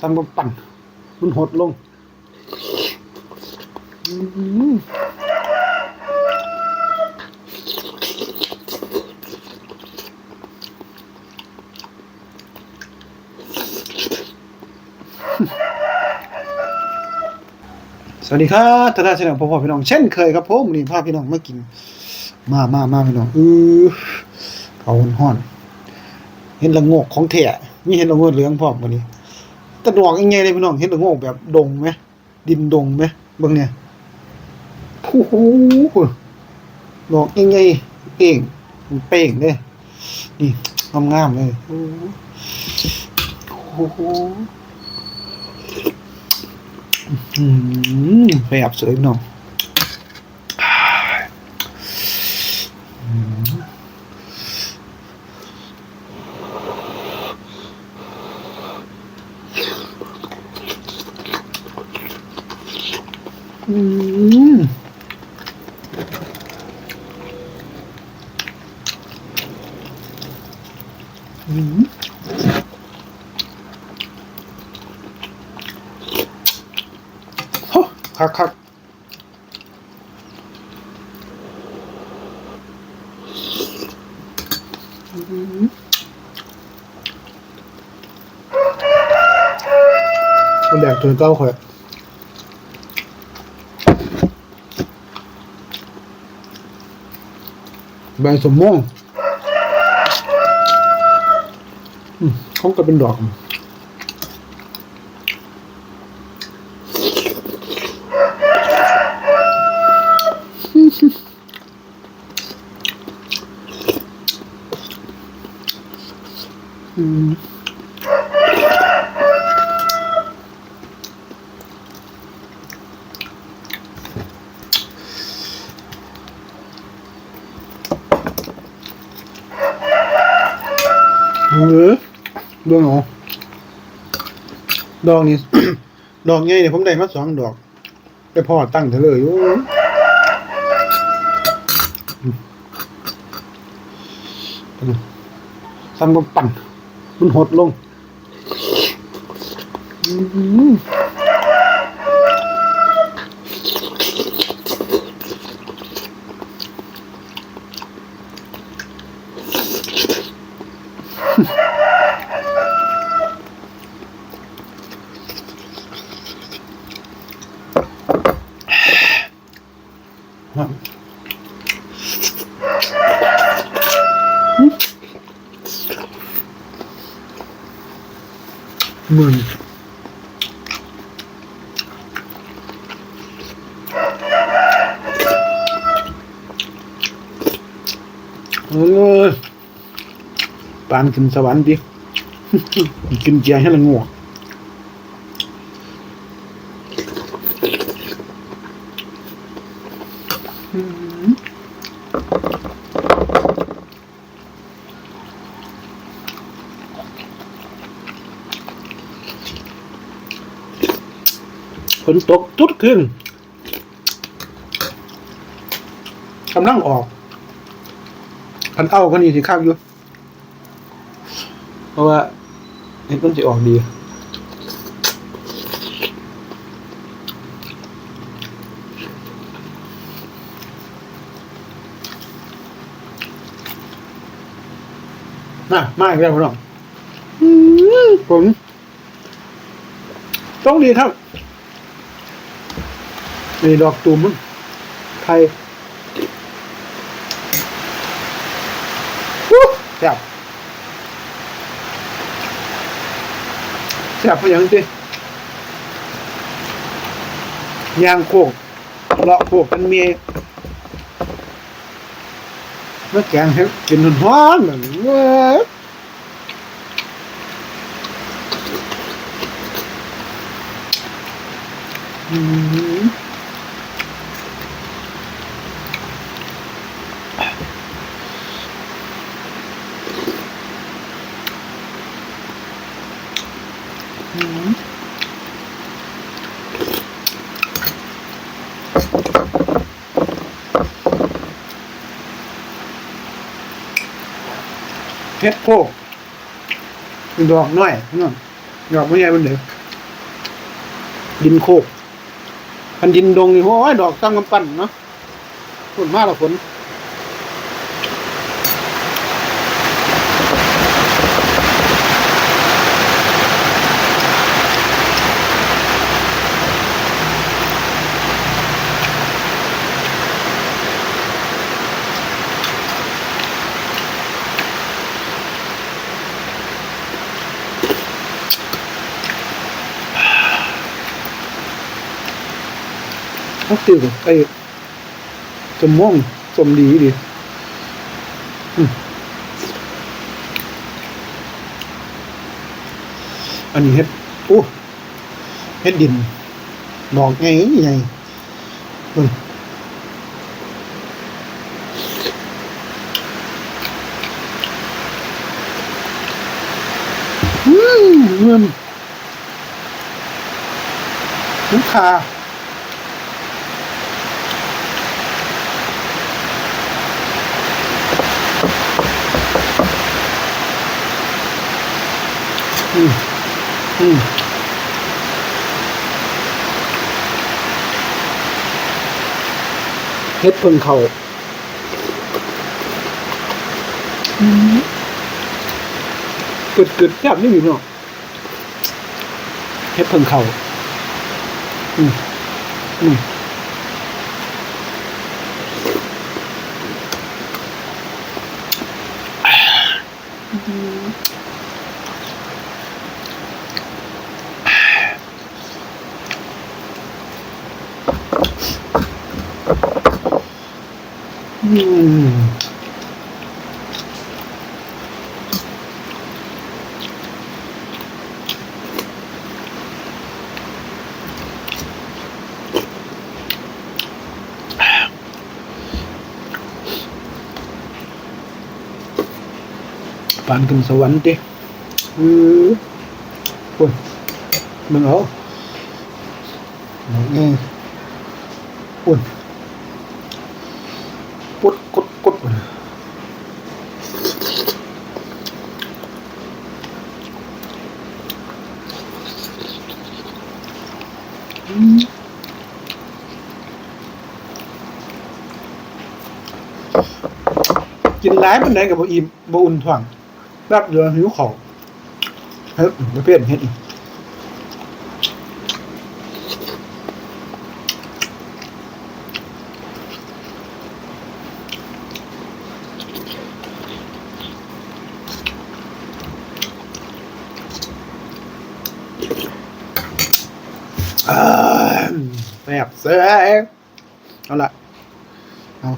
ซ้ำมาปั่น มันหดลงสวัสดีครับท่านชนะพ่อพ่อพี่น้อง เช่นเคยครับผมนี่พาพี่น้องมากิน มามามาพี่น้อง อือ เขาห่อน เห็นละโงกของแท้มีเห็นละงกเหลืองพร้อมวันนี้แตะดอกยังไงเลยพี่น้องเห็นละโงกแบบดงไหมดินดงไหมเบิ่งเนี่ยโอ้โหดอกยังไงเป่งเป่งเลยนี่งามๆเลยโอ้โหแบบสวยพี่น้องอืมอืมอืมโอ้ คักคักอืมมันแดกตัวเก้าข่อย ใบสมม่วงเขาก็เป็นดอก อืมเออ ดวงอดอกนี้ ดอกใหญ่เนี่ยผมได้มาสองดอกไปพ่อตั้งเถอะเลยโอ้ซ้ำมาปั่นมันหดลง อืมมึนเออปานขึ้นสวรรค์ดิ กินเจียให้ละงัวอืม ฝนตกทุดขึ้นกำลังออกคันเอาคันนี้สิข้าวอยู่ เพราะว่าเห็นมันจะออกดี น่ะมาอีกแล้วพี่น้องอื้อผมต้องดีครับนี่ดอกตูมมันไทยวู้แซ่บแซ่บไปอย่างนี้ยางโคกเลาะโคกกันเมี ยมาแกงให้กินร้อนๆ เหมือนเว้ยอืมอืมเฮ็ดโคกดอกน้อยนั่นดอกไม่ใหญ่เป็นเด็กดินโคกพันดินดงนี่โอ้ยดอกตั้งกำปั้นเนาะฝนมากหรอฝน เขาตื่นไปจมม่วงจมดีดีอันนี้เฮ็ดโอ้เฮ็ดดินดอกไงไงอืมอืมเงินลูกค้า อืมอืมเฮ็ดเพิ่งเขากึดกึดแทบไม่มีเนาะเฮ็ดเพิ่งเขาอืมอืม อืมปานขึ้นสวรรค์ติ อือโอ้ยมึงเอาไงโอ้ยปดกดกดอืมกินหลายปานใดก็บ่อิ่มบ่อุ่นท้องรับเดือหิวข้าวเฮ็ดประเภทเฮ็ดอีกอ่า แซ่บเซ่บเอาล่ะเอา